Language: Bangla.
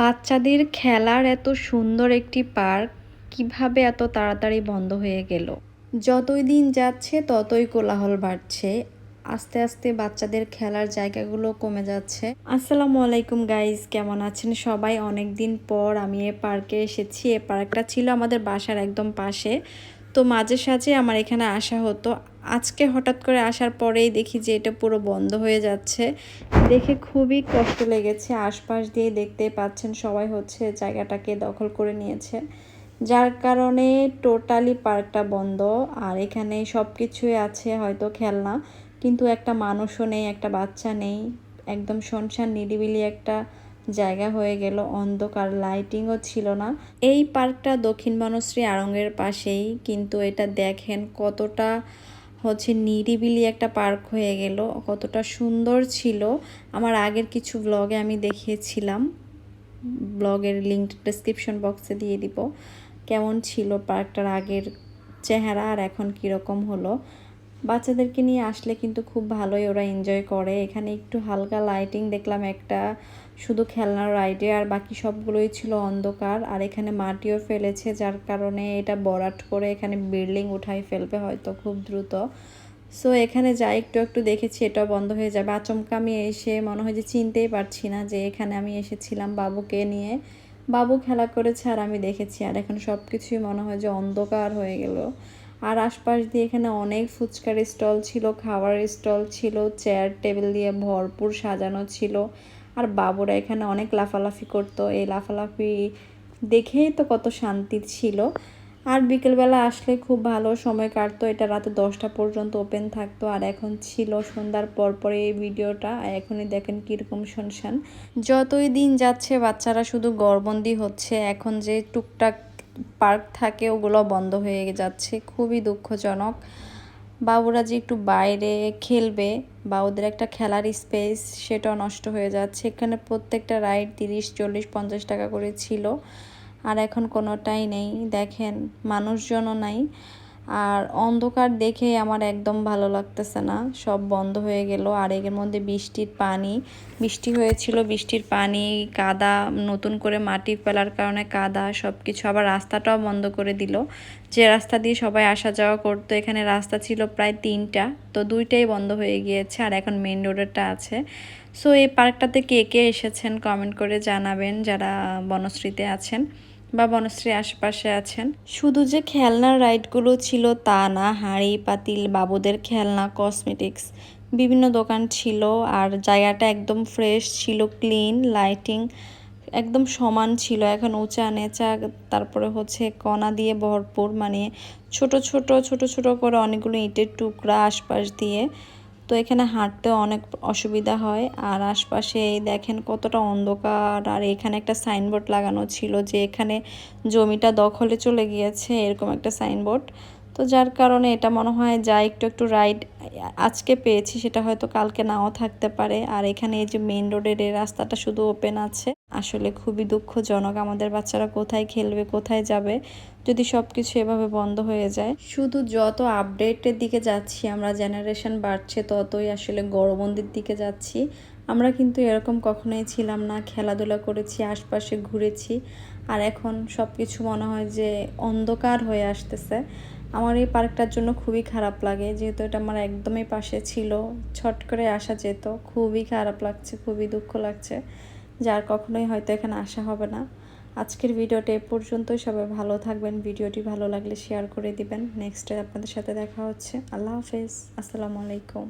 বাচ্চাদের খেলার এত সুন্দর একটি পার্ক কীভাবে এত তাড়াতাড়ি বন্ধ হয়ে গেল? যতই দিন যাচ্ছে, ততই কোলাহল বাড়ছে। আস্তে আস্তে বাচ্চাদের খেলার জায়গাগুলো কমে যাচ্ছে। আসসালামু আলাইকুম গাইজ কেমন আছেন সবাই? অনেক দিন পর আমি এ পার্কে এসেছি। এ পার্কটা ছিল আমাদের বাসার একদম পাশে। তো মাঝে সাঝে আমার এখানে আসা হতো। আজকে হঠাৎ করে আসার পরেই দেখি যে এটা পুরো বন্ধ হয়ে যাচ্ছে। দেখে খুবই কষ্ট লেগেছে। আশপাশ দিয়ে দেখতে পাচ্ছেন সবাই হচ্ছে জায়গাটাকে দখল করে নিয়েছে। যার কারণে টোটালি পার্কটা বন্ধ। আর এখানে সব কিছুই আছে, হয়তো খেলনা। কিন্তু একটা মানুষও নেই, একটা বাচ্চা নেই। একদম শুনশান, নিরিবিলি একটা জায়গা হয়ে গেল। অন্ধকার, লাইটিংও ছিল না। এই পার্কটা দক্ষিণ বনশ্রী আড়ঙ্গের পাশেই। কিন্তু এটা দেখেন কতটা হচ্ছে নিরিবিলি একটা পার্ক হয়ে গেল। কতটা সুন্দর ছিল। আমার আগের কিছু ব্লগে আমি দেখিয়েছিলাম। ব্লগের লিঙ্ক ডিসক্রিপশন বক্সে দিয়ে দিব। কেমন ছিল পার্কটার আগের চেহারা আর এখন কীরকম হলো। বাচ্চাদেরকে নিয়ে আসলে কিন্তু খুব ভালোই ওরা এনজয় করে। এখানে একটু হালকা লাইটিং দেখলাম একটা, শুধু খেলনার রাইডে আর বাকি সবগুলোই ছিল অন্ধকার। আর এখানে মাটিও ফেলেছে, যার কারণে এটা বরাট করে এখানে বিল্ডিং উঠাই ফেলবে হয়তো খুব দ্রুত। সো এখানে যাই একটু একটু দেখেছি, এটাও বন্ধ হয়ে যাবে। আচমকা আমি এসে মনে হয় যে চিনতেই পারছি না যে এখানে আমি এসেছিলাম বাবুকে নিয়ে। বাবু খেলা করেছে আর আমি দেখেছি। আর এখন সব কিছুই মনে হয় যে অন্ধকার হয়ে গেল। আর আশপাশ দিয়ে এখানে অনেক ফুচকার স্টল ছিল খাবার স্টল ছিল চেয়ার টেবিল দিয়ে ভরপুর সাজানো ছিল। আর বাবুরা এখানে অনেক লাফালাফি করতো। এই লাফালাফি দেখেই তো কত শান্তি ছিল। আর বিকেলবেলা আসলে খুব ভালো সময় কাটতো। এটা রাতে দশটা পর্যন্ত ওপেন থাকতো। আর এখন ছিল সন্ধ্যার পর পরে এই ভিডিওটা। আর এখনই দেখেন কীরকম শুনশান। যতই দিন যাচ্ছে, বাচ্চারা শুধু গড়বন্দি হচ্ছে। এখন যে টুকটাক পার্ক থাকে, ওগুলো বন্ধ হয়ে যাচ্ছে। খুবই দুঃখজনক। বাবুরা যে একটু বাইরে খেলবে বা ওদের একটা খেলার স্পেস সেটাও নষ্ট হয়ে যাচ্ছে। এখানে প্রত্যেকটা রাইড তিরিশ, চল্লিশ, পঞ্চাশ টাকা করে ছিল। আর এখন কোনোটাই নেই। দেখেন, মানুষজনও নাই। আর অন্ধকার দেখে আমার একদম ভালো লাগতেছে না। সব বন্ধ হয়ে গেল। আর এর মধ্যে বৃষ্টির পানি, বৃষ্টি হয়েছিল। বৃষ্টির পানি, কাদা, নতুন করে মাটি ফেলার কারণে কাদা সব কিছু আবার রাস্তাটাও বন্ধ করে দিল। যে রাস্তা দিয়ে সবাই আসা যাওয়া করতো, এখানে রাস্তা ছিল প্রায় তিনটা। তো দুইটাই বন্ধ হয়ে গিয়েছে আর এখন মেন রোডেরটা আছে। সো এই পার্কটাতে কে কে এসেছেন কমেন্ট করে জানাবেন যারা বনশ্রীতে আছেন। বা বনশ্রী আশেপাশে আছেন? শুধু যে খেলনার রাইডগুলো ছিল তা না, হাঁড়ি, পাতিল, বাবুদের খেলনা কসমেটিক্স বিভিন্ন দোকান ছিল। আর জায়গাটা একদম ফ্রেশ ছিল ক্লিন লাইটিং একদম সমান ছিল। এখন উঁচা, নেচা, তারপরে হচ্ছে কণা দিয়ে ভরপুর। মানে ছোট ছোট ছোট ছোট করে অনেকগুলো ইটের টুকরা আশপাশ দিয়ে তো এখানে হাঁটতে অনেক অসুবিধা হয়। আর আশপাশে দেখেন কতটা অন্ধকার। আর এখানে একটা সাইনবোর্ড লাগানো ছিল যে এখানে জমিটা দখলে চলে গিয়েছে, এরকম একটা সাইনবোর্ড। তো যার কারণে এটা মনে হয় যা একটু একটু রাইড আজকে পেয়েছি, সেটা হয়তো কালকে নাও থাকতে পারে। আর এখানে এই যে মেন রোডের এই রাস্তাটা শুধু ওপেন আছে। আসলে খুবই দুঃখজনক। আমাদের বাচ্চারা কোথায় খেলবে, কোথায় যাবে, যদি সব কিছু এভাবে বন্ধ হয়ে যায়। শুধু যত আপডেটের দিকে যাচ্ছি, আমরা জেনারেশন বাড়ছে, ততই আসলে গড়বন্দির দিকে যাচ্ছি। আমরা কিন্তু এরকম কখনোই ছিলাম না। খেলাধুলা করেছি, আশপাশে ঘুরেছি, আর এখন সব কিছু মনে হয় যে অন্ধকার হয়ে আসতেছে। আমার এই পার্কটার জন্য খুবই খারাপ লাগে, যেহেতু এটা আমার একদমই পাশে ছিল। ছট করে আসা যেত, খুবই খারাপ লাগছে, খুবই দুঃখ লাগছে। যার কখনোই হয়তো এখানে আসা হবে না। আজকের ভিডিওটা এ পর্যন্তই সবাই ভালো থাকবেন। ভিডিওটি ভালো লাগলে শেয়ার করে দিবেন। নেক্সটে আপনাদের সাথে দেখা হচ্ছে। আল্লাহ হাফেজ। আসসালামু আলাইকুম।